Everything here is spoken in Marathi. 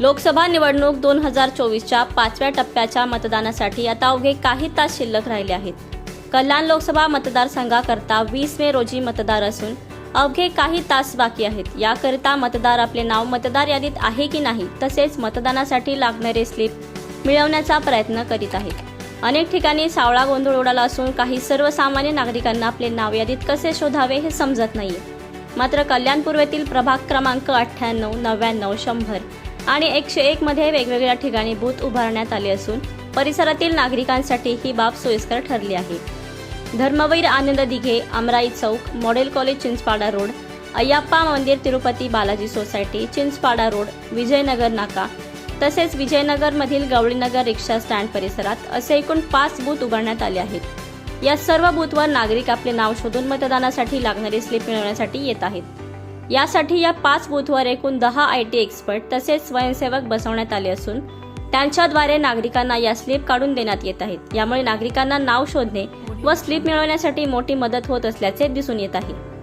लोकसभा निवडणूक दोन हजार चोवीसच्या पाचव्या टप्प्याच्या मतदानासाठी आता अवघे काही तास शिल्लक राहिले आहेत. कल्याण लोकसभा मतदारसंघाकरता वीस मे रोजी मतदार असून अवघे काही तास बाकी आहेत. याकरिता मतदार आपले नाव मतदार यादीत आहे की नाही तसेच मतदानासाठी लागणारे स्लिप मिळवण्याचा प्रयत्न करीत आहेत. अनेक ठिकाणी सावळा गोंधळ उडाला असून काही सर्वसामान्य नागरिकांना आपले नाव यादीत कसे शोधावे हे समजत नाही मात्र कल्याण पूर्वेतील प्रभाग क्रमांक अठ्ठ्याण्णव नव्याण्णव शंभर आणि एकशे एक मध्ये वेगवेगळ्या ठिकाणी बूथ उभारण्यात आले असून परिसरातील नागरिकांसाठी ही बाब सोयीस्कर ठरली आहे. Dharmaveer Anand Dighe Amrai Chowk model college Chinchpada road Ayyappa Mandir Tirupati Balaji society Chinchpada road Vijaynagar Naka तसेच विजयनगरमधील गवळीनगर रिक्षा स्टँड परिसरात असे एकूण पाच बूथ उभारण्यात आले आहेत. या सर्व बूथवर नागरिक आपले नाव शोधून मतदानासाठी लागणारी स्लिप मिळवण्यासाठी येत आहेत. यासाठी या पाच बूथवर एकूण दहा आय टी एक्सपर्ट तसेच स्वयंसेवक बसवण्यात आले असून त्यांच्याद्वारे नागरिकांना या स्लिप काढून देण्यात येत आहेत. यामुळे नागरिकांना नाव शोधणे व स्लिप मिळवण्यासाठी मोठी मदत होत असल्याचे दिसून येत आहे.